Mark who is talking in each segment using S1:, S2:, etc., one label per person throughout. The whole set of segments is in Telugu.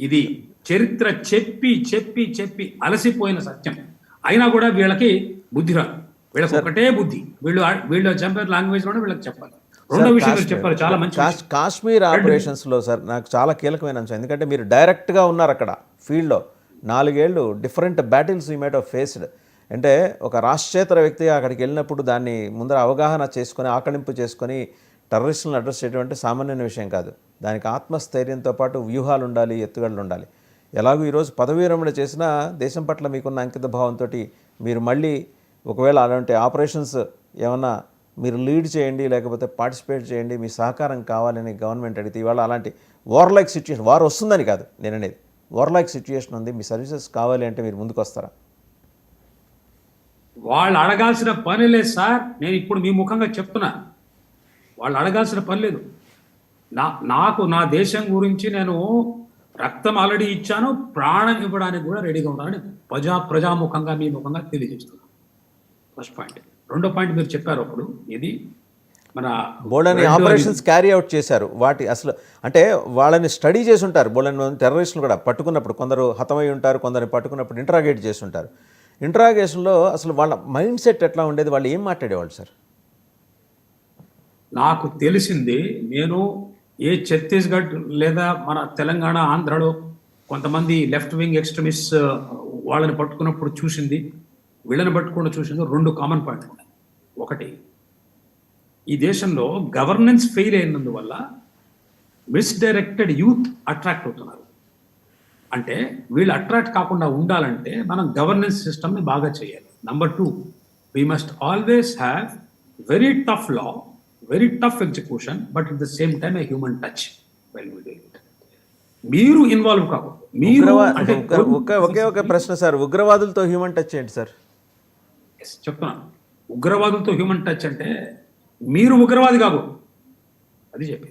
S1: ఇది చరిత్ర చెప్పి చెప్పి చెప్పి అలసిపోయిన సత్యం. అయినా కూడా వీళ్ళకి బుద్ధి రాదు. వీళ్ళకి ఒకటే బుద్ధి. వీళ్ళు వీళ్ళు చంపే లాంగ్వేజ్లోనే వీళ్ళకి చెప్పాలి. రెండో విషయం చెప్పారు చాలా మంచి
S2: కాశ్- కాశ్మీర్ ఆపరేషన్స్లో సార్ నాకు చాలా కీలకమైన అంశం. ఎందుకంటే మీరు డైరెక్ట్గా ఉన్నారు అక్కడ ఫీల్డ్లో నాలుగేళ్ళు different battles you might have faced అంటే ఒక రాష్ట్రేతర వ్యక్తి అక్కడికి వెళ్ళినప్పుడు దాన్ని ముందర అవగాహన చేసుకొని ఆకలింపు చేసుకొని టెర్రరిస్టులను అడ్రస్ చేయడం అంటే సామాన్యమైన విషయం కాదు. దానికి ఆత్మస్థైర్యంతో పాటు వ్యూహాలు ఉండాలి ఎత్తుగడలు ఉండాలి. ఎలాగో ఈరోజు పదవీ విరమణ చేసినా దేశం పట్ల మీకున్న అంకిత భావంతో మీరు మళ్ళీ ఒకవేళ అలాంటి ఆపరేషన్స్ ఏమన్నా మీరు లీడ్ చేయండి లేకపోతే పార్టిసిపేట్ చేయండి మీ సహకారం కావాలని గవర్నమెంట్ అడిగితే ఇవాళ అలాంటి వార్ లైక్ సిచ్యుయేషన్ వార్ వస్తుందని కాదు నేను అనేది. వార్ లైక్ సిచ్యుయేషన్ ఉంది మీ సర్వీసెస్ కావాలి అంటే మీరు ముందుకు వస్తారా
S1: వాళ్ళు అడగాల్సిన పని లేదు సార్. నేను ఇప్పుడు మీ ముఖంగా చెప్తున్నాను వాళ్ళు అడగాల్సిన పని లేదు. నా నాకు నా దేశం గురించి నేను రక్తం ఆల్రెడీ ఇచ్చాను ప్రాణం ఇవ్వడానికి కూడా రెడీగా ఉన్నానని ప్రజా ప్రజాముఖంగా మీ ముఖంగా తెలియజేస్తున్నాను ఫస్ట్ పాయింట్ రెండో పాయింట్ మీరు చెప్పారు అప్పుడు ఇది మన
S2: బోల్డని
S1: రెండు
S2: ఆపరేషన్స్ క్యారీ అవుట్ చేశారు. వాటి అసలు అంటే వాళ్ళని స్టడీ చేసి ఉంటారు. బోల్డని టెర్రరిస్టులు కూడా పట్టుకున్నప్పుడు కొందరు హతమై ఉంటారు కొందరిని పట్టుకున్నప్పుడు ఇంటరాగేట్ చేసి ఉంటారు. ఇంటరాగేషన్లో అసలు వాళ్ళ మైండ్ సెట్ ఎట్లా ఉండేది? వాళ్ళు ఏం మాట్లాడేవాళ్ళు సార్?
S1: నాకు తెలిసింది నేను ఏ ఛత్తీస్గఢ్ లేదా మన తెలంగాణ ఆంధ్రలో కొంతమంది లెఫ్ట్ వింగ్ ఎక్స్ట్రీమిస్ట్ వాళ్ళని పట్టుకున్నప్పుడు చూసింది. వీళ్ళని పట్టుకుని చూసింది రెండు కామన్ పాయింట్ ఉన్నాయి. ఒకటి ఈ దేశంలో గవర్నెన్స్ ఫెయిల్ అయినందువల్ల మిస్డైరెక్టెడ్ యూత్ అట్రాక్ట్ అవుతున్నారు. అంటే వీళ్ళు అట్రాక్ట్ కాకుండా ఉండాలంటే మనం గవర్నెన్స్ సిస్టమ్ని బాగా చేయాలి. Number two we must always have very tough law very tough execution but at the same time a human touch మీరు ఇన్వాల్వ్ కాకూడదు మీరు
S2: ఒకే ఒకే ప్రశ్న సార్. ఉగ్రవాదులతో హ్యూమన్ టచ్ ఏంటి సార్?
S1: Yes, చెప్తున్నాను ఉగ్రవాదులతో హ్యూమన్ టచ్ అంటే మీరు ఉగ్రవాది కాకూడదు అది చెప్పి.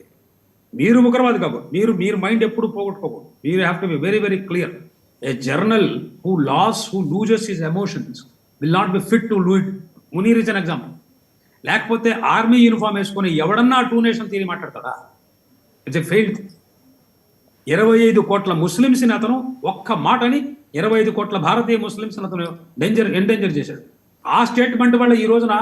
S1: మీరు ఉగ్రవాది కాకూడదు మీరు మీరు మైండ్ ఎప్పుడు పోగొట్టుకోకూడదు మీరు have to be very very clear a general who loss who loses his emotions will not be fit to lose it Munir is an example లేకపోతే ఆర్మీ యూనిఫామ్ వేసుకొని ఎవడన్నా టూ నేషన్ తీరి మాట్లాడతాడా? ఇట్స్ ఎ ఫెయిల్డ్ ఇరవై ఐదు కోట్ల ముస్లిమ్స్ని అతను ఒక్క మాటని ఇరవై ఐదు కోట్ల భారతీయ ముస్లిమ్స్ని అతను డేంజర్ ఎండేంజర్ చేశాడు. ఆ స్టేట్మెంట్ వల్ల ఈ రోజున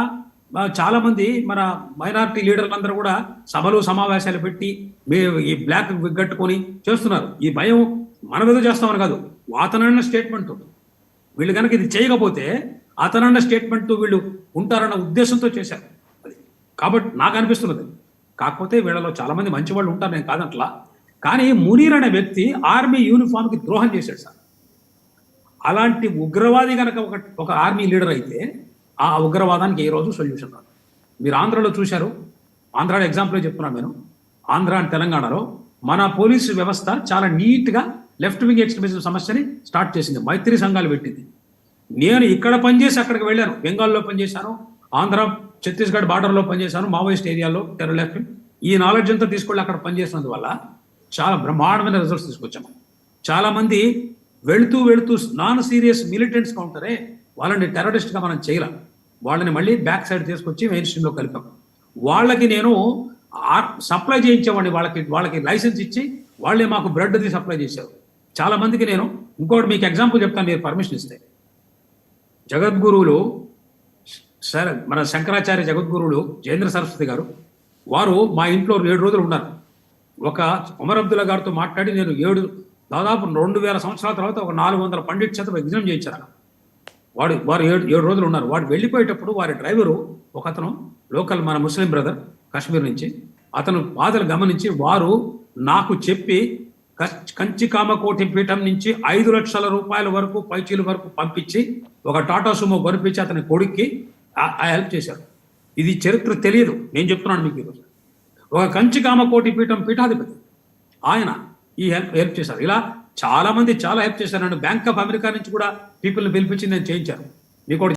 S1: చాలామంది చాలా మంది మన మైనారిటీ లీడర్లందరూ కూడా సభలు సమావేశాలు పెట్టి మీ ఈ బ్లాక్ కట్టుకొని చేస్తున్నారు. ఈ భయం మనం ఏదో చేస్తామని కాదు వాతనైన స్టేట్మెంట్ వీళ్ళు కనుక ఇది చేయకపోతే అతనన్న స్టేట్మెంట్ వీళ్ళు ఉంటారన్న ఉద్దేశంతో చేశారు. అది కాబట్టి నాకు అనిపిస్తున్నది. కాకపోతే వీళ్ళలో చాలా మంది మంచి వాళ్ళు ఉంటారు నేను కాదంట్లా కానీ మునీర్ అనే వ్యక్తి ఆర్మీ యూనిఫామ్కి ద్రోహం చేశాడు సార్. అలాంటి ఉగ్రవాది కనుక ఒక ఒక ఆర్మీ లీడర్ అయితే ఆ ఉగ్రవాదానికి ఏ రోజు సొల్యూషన్ రాదు. మీరు ఆంధ్రలో చూశారు. ఆంధ్రాలో ఎగ్జాంపుల్ చెప్తున్నాను నేను. ఆంధ్ర అండ్ తెలంగాణలో మన పోలీసు వ్యవస్థ చాలా నీట్గా లెఫ్ట్ వింగ్ ఎక్స్ట్రీమిజం సమస్యని స్టార్ట్ చేసింది. మైత్రి సంఘాలు పెట్టింది. నేను ఇక్కడ పనిచేసి అక్కడికి వెళ్ళాను. బెంగాల్లో పనిచేశాను. ఆంధ్ర ఛత్తీస్గఢ్ బార్డర్లో పనిచేశాను. మావోయిస్ట్ ఏరియాలో టెర్రర్ ఈ నాలెడ్జ్ అంతా తీసుకెళ్ళి అక్కడ పనిచేసినందువల్ల చాలా బ్రహ్మాండమైన రిజల్ట్స్ తీసుకొచ్చాము చాలామంది వెళుతూ వెళుతూ నాన్ సీరియస్ మిలిటెంట్స్గా ఉంటారే వాళ్ళని టెర్రరిస్ట్గా మనం చేయలేం. వాళ్ళని మళ్ళీ బ్యాక్ సైడ్ తీసుకొచ్చి మెయిన్ స్ట్రీమ్లో కలిపాం. వాళ్ళకి నేను సప్లై చేయించేవాడిని. వాళ్ళకి వాళ్ళకి లైసెన్స్ ఇచ్చి వాళ్ళే మాకు బ్రెడ్ది సప్లై చేశారు. చాలామందికి నేను ఇంకోటి మీకు ఎగ్జాంపుల్ చెప్తాను మీరు పర్మిషన్ ఇస్తే. జగద్గురువులు సరే మన శంకరాచార్య జగద్గురువులు జయేంద్ర సరస్వతి గారు వారు మా ఇంట్లో ఏడు రోజులు ఉన్నారు. ఒక ఉమర్ అబ్దుల్లా గారితో మాట్లాడి నేను ఏడు దాదాపు రెండు వేల సంవత్సరాల తర్వాత ఒక నాలుగు వందల పండిట్ చేత ఎగ్జామ్ చేయించారు వాడు వారు ఏడు ఏడు రోజులు ఉన్నారు. వాడు వెళ్ళిపోయేటప్పుడు వారి డ్రైవరు ఒక అతను లోకల్ మన ముస్లిం బ్రదర్ కాశ్మీర్ నుంచి. అతను బాధలు గమనించి వారు నాకు చెప్పి కచ్- కంచి కామకోటి పీఠం నుంచి ఐదు లక్షల రూపాయల వరకు పైచీల వరకు పంపించి ఒక టాటా సుమో కొనిపించి అతని కొడుక్కి ఆ- ఆ హెల్ప్ చేశారు. ఇది చరిత్ర తెలియదు నేను చెప్తున్నాను మీకు ఈరోజు. ఒక కంచి కామకోటి పీఠం పీఠాధిపతి. ఆయన ఈ హెల్ప్ హెల్ప్ చేశారు. ఇలా చాలా మంది చాలా హెల్ప్ చేశారు. నన్ను బ్యాంక్ ఆఫ్ అమెరికా నుంచి కూడా పీపుల్ని పిలిపించి నేను చేయించాను. మీకు